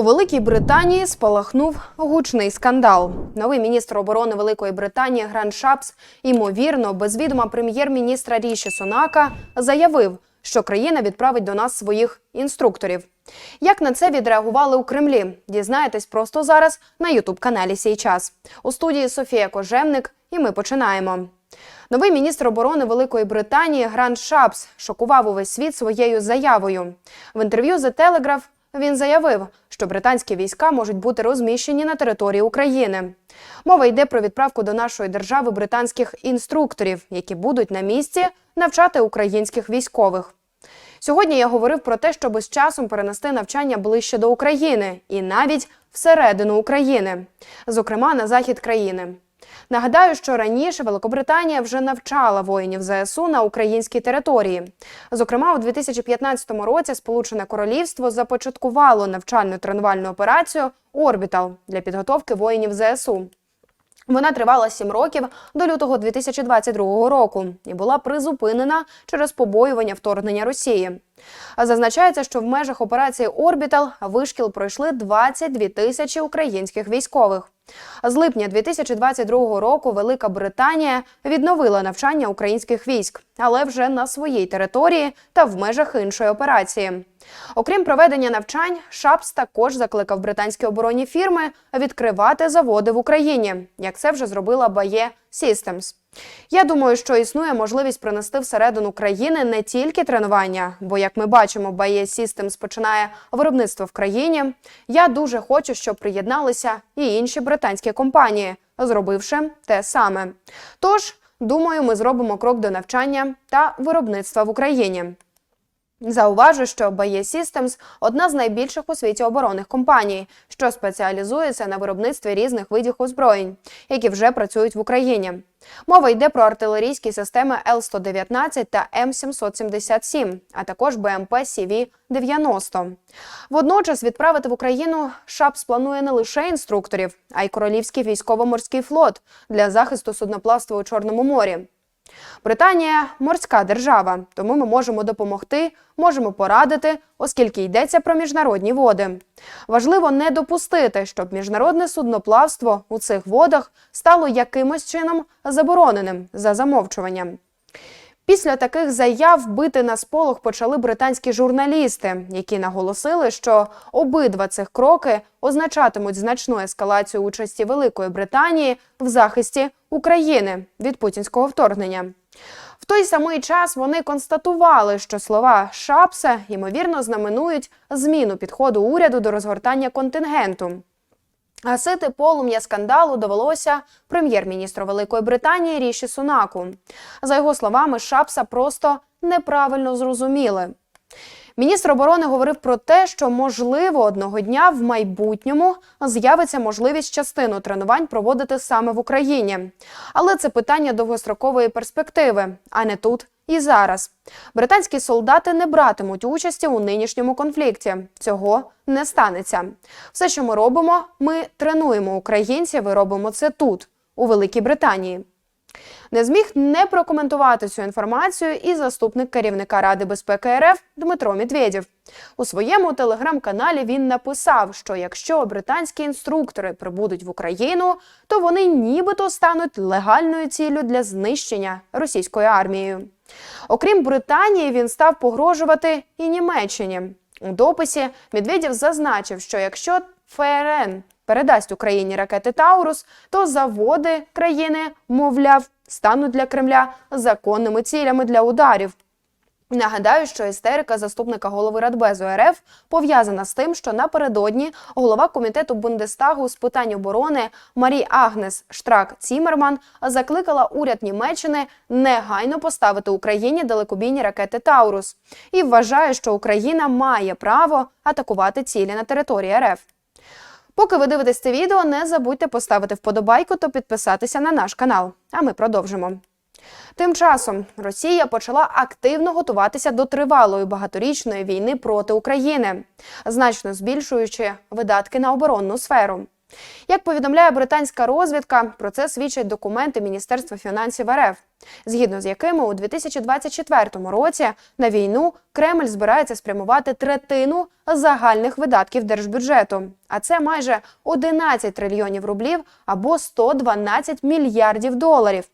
У Великій Британії спалахнув гучний скандал. Новий міністр оборони Великої Британії Гранд Шапс, ймовірно, без відома прем'єр-міністра Ріші Сунака, заявив, що країна відправить до нас своїх інструкторів. Як на це відреагували у Кремлі? Дізнаєтесь просто зараз на Ютуб-каналі Сій час. У студії Софія Кожевник, і ми починаємо. Новий міністр оборони Великої Британії Гранд Шапс шокував увесь світ своєю заявою. В інтерв'ю The Telegraph він заявив, що британські війська можуть бути розміщені на території України. Мова йде про відправку до нашої держави британських інструкторів, які будуть на місці навчати українських військових. Сьогодні я говорив про те, щоб з часом перенести навчання ближче до України і навіть всередину України, зокрема на захід країни. Нагадаю, що раніше Великобританія вже навчала воїнів ЗСУ на українській території. Зокрема, у 2015 році Сполучене Королівство започаткувало навчальну тренувальну операцію Орбітал для підготовки воїнів ЗСУ. Вона тривала сім років до лютого 2022 року і була призупинена через побоювання вторгнення Росії. Зазначається, що в межах операції Орбітал вишкіл пройшли 22 тисячі українських військових. З липня 2022 року Велика Британія відновила навчання українських військ, але вже на своїй території та в межах іншої операції. Окрім проведення навчань, Шапс також закликав британські оборонні фірми відкривати заводи в Україні, як це вже зробила Baye Systems. Я думаю, що існує можливість принести всередину країни не тільки тренування, бо як ми бачимо, Baye Systems починає виробництво в країні. Я дуже хочу, щоб приєдналися і інші британські компанії, зробивши те саме. Тож, думаю, ми зробимо крок до навчання та виробництва в Україні. Зауважу, що Baye Systems – одна з найбільших у світі оборонних компаній, що спеціалізується на виробництві різних видів озброєнь, які вже працюють в Україні. Мова йде про артилерійські системи Л-119 та М777, а також БМП СІВІ-90. Водночас відправити в Україну ШАПС планує не лише інструкторів, а й Королівський військово-морський флот для захисту судноплавства у Чорному морі. Британія морська держава, тому ми можемо допомогти, можемо порадити, оскільки йдеться про міжнародні води. Важливо не допустити, щоб міжнародне судноплавство у цих водах стало якимось чином забороненим за замовчуванням. Після таких заяв бити на сполох почали британські журналісти, які наголосили, що обидва цих кроки означатимуть значну ескалацію участі Великої Британії в захисті України від путінського вторгнення. В той самий час вони констатували, що слова Шапса ймовірно знаменують зміну підходу уряду до розгортання контингенту. Гасити полум'я скандалу довелося прем'єр-міністру Великої Британії Ріші Сунаку. За його словами, Шапса просто неправильно зрозуміли. Міністр оборони говорив про те, що можливо одного дня в майбутньому з'явиться можливість частину тренувань проводити саме в Україні. Але це питання довгострокової перспективи, а не тут і зараз. Британські солдати не братимуть участі у нинішньому конфлікті. Цього не станеться. Все, що ми робимо, ми тренуємо українців і робимо це тут, у Великій Британії. Не зміг не прокоментувати цю інформацію і заступник керівника Ради безпеки РФ Дмитро Медведєв. У своєму телеграм-каналі він написав, що якщо британські інструктори прибудуть в Україну, то вони нібито стануть легальною ціллю для знищення російською армією. Окрім Британії, він став погрожувати і Німеччині. У дописі Медведєв зазначив, що якщо ФРН передасть Україні ракети Таурус, то заводи країни, мовляв, стануть для Кремля законними цілями для ударів. Нагадаю, що істерика заступника голови Радбезу РФ пов'язана з тим, що напередодні голова комітету Бундестагу з питань оборони Марі Агнес Штрак Цімерман закликала уряд Німеччини негайно поставити Україні далекобійні ракети Таурус і вважає, що Україна має право атакувати цілі на території РФ. Поки ви дивитесь це відео, не забудьте поставити вподобайку та підписатися на наш канал. А ми продовжимо. Тим часом Росія почала активно готуватися до тривалої багаторічної війни проти України, значно збільшуючи видатки на оборонну сферу. Як повідомляє британська розвідка, про це свідчать документи Міністерства фінансів РФ, згідно з якими у 2024 році на війну Кремль збирається спрямувати третину загальних видатків держбюджету, а це майже 11 трильйонів рублів або 112 мільярдів доларів.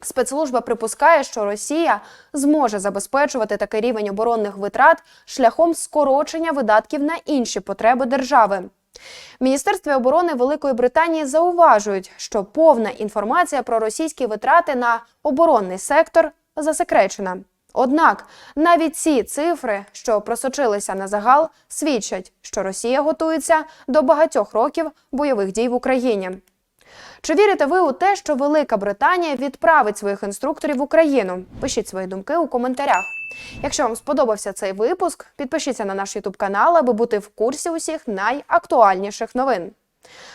Спецслужба припускає, що Росія зможе забезпечувати такий рівень оборонних витрат шляхом скорочення видатків на інші потреби держави. В Міністерстві оборони Великої Британії зауважують, що повна інформація про російські витрати на оборонний сектор засекречена. Однак навіть ці цифри, що просочилися на загал, свідчать, що Росія готується до багатьох років бойових дій в Україні. Чи вірите ви у те, що Велика Британія відправить своїх інструкторів в Україну? Пишіть свої думки у коментарях. Якщо вам сподобався цей випуск, підпишіться на наш YouTube канал, аби бути в курсі усіх найактуальніших новин.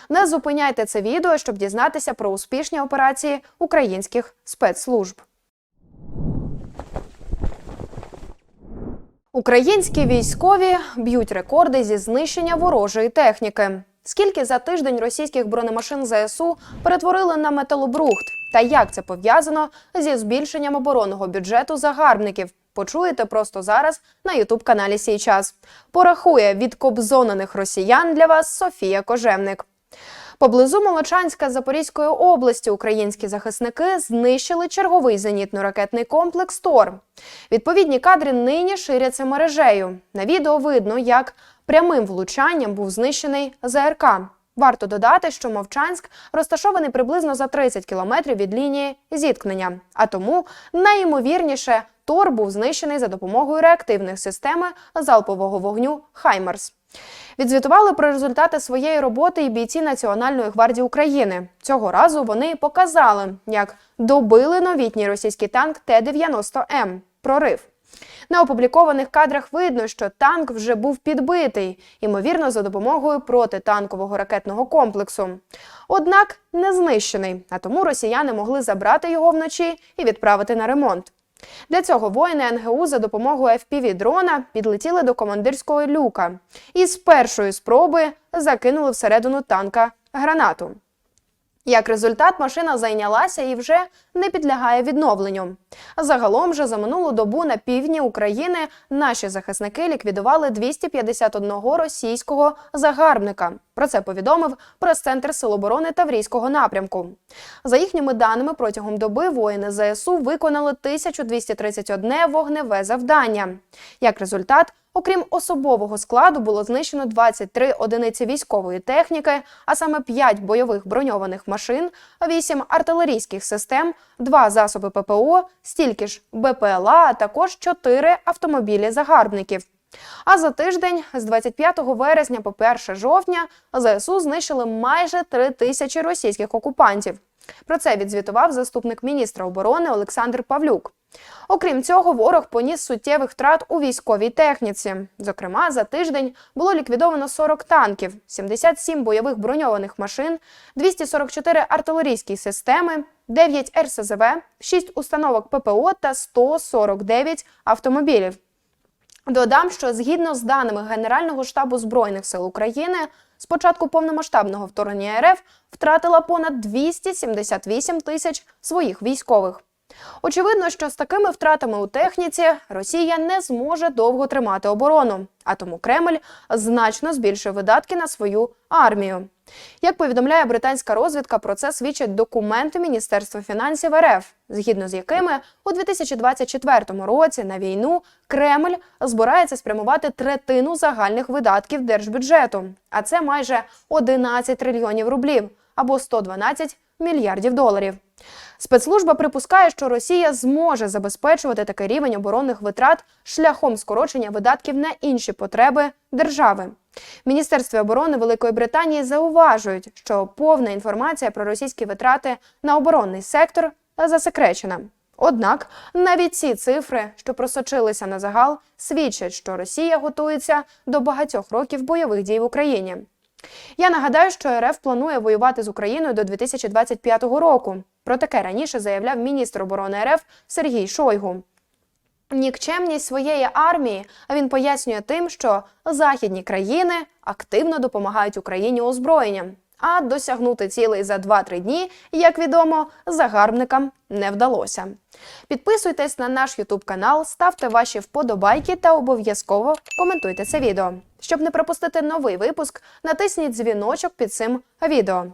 Не зупиняйте це відео, щоб дізнатися про успішні операції українських спецслужб. Українські військові б'ють рекорди зі знищення ворожої техніки. Скільки за тиждень російських бронемашин ЗСУ перетворили на металобрухт? Та як це пов'язано зі збільшенням оборонного бюджету загарбників? Почуєте просто зараз на ютуб каналі Сій час. Порахує від кобзонених росіян для вас Софія Кожевник. Поблизу Молочанська Запорізької області українські захисники знищили черговий зенітно-ракетний комплекс ТОР. Відповідні кадри нині ширяться мережею. На відео видно, як прямим влучанням був знищений ЗРК. Варто додати, що Мовчанськ розташований приблизно за 30 кілометрів від лінії зіткнення, а тому найімовірніше Тор був знищений за допомогою реактивних системи залпового вогню Хаймерс. Відзвітували про результати своєї роботи і бійці Національної гвардії України. Цього разу вони показали, як добили новітній російський танк Т-90М. Прорив. На опублікованих кадрах видно, що танк вже був підбитий, ймовірно, за допомогою протитанкового ракетного комплексу. Однак не знищений, а тому росіяни могли забрати його вночі і відправити на ремонт. Для цього воїни НГУ за допомогою fpv дрона підлетіли до командирського люка і з першої спроби закинули всередину танка гранату. Як результат, машина зайнялася і вже не підлягає відновленню. Загалом же за минулу добу на півдні України наші захисники ліквідували 251 російського загарбника. Про це повідомив прес-центр Сил оборони Таврійського напрямку. За їхніми даними, протягом доби воїни ЗСУ виконали 1231 вогневе завдання. Як результат, Окрім особового складу було знищено 23 одиниці військової техніки, а саме 5 бойових броньованих машин, 8 артилерійських систем, 2 засоби ППО, стільки ж БПЛА, а також 4 автомобілі загарбників. А за тиждень з 25 вересня по 1 жовтня ЗСУ знищили майже 3 тисячі російських окупантів. Про це відзвітував заступник міністра оборони Олександр Павлюк. Окрім цього, ворог поніс суттєвих втрат у військовій техніці. Зокрема, за тиждень було ліквідовано 40 танків, 77 бойових броньованих машин, 244 артилерійські системи, 9 РСЗВ, 6 установок ППО та 149 автомобілів. Додам, що згідно з даними Генерального штабу збройних сил України, з початку повномасштабного вторгнення РФ втратила понад 278 тисяч своїх військових. Очевидно, що з такими втратами у техніці Росія не зможе довго тримати оборону, а тому Кремль значно збільшує видатки на свою армію. Як повідомляє британська розвідка, про це свідчать документи Міністерства фінансів РФ, згідно з якими у 2024 році на війну Кремль збирається спрямувати третину загальних видатків держбюджету, а це майже 11 трильйонів рублів або 112 мільярдів доларів. Спецслужба припускає, що Росія зможе забезпечувати такий рівень оборонних витрат шляхом скорочення видатків на інші потреби держави. В Міністерстві оборони Великої Британії зауважують, що повна інформація про російські витрати на оборонний сектор засекречена. Однак навіть ці цифри, що просочилися на загал, свідчать, що Росія готується до багатьох років бойових дій в Україні. Я нагадаю, що РФ планує воювати з Україною до 2025 року. Про таке раніше заявляв міністр оборони РФ Сергій Шойгу. Нікчемність своєї армії він пояснює тим, що західні країни активно допомагають Україні озброєнням. А досягнути цілей за 2-3 дні, як відомо, загарбникам не вдалося. Підписуйтесь на наш Ютуб канал, ставте ваші вподобайки та обов'язково коментуйте це відео. Щоб не пропустити новий випуск, натисніть дзвіночок під цим відео.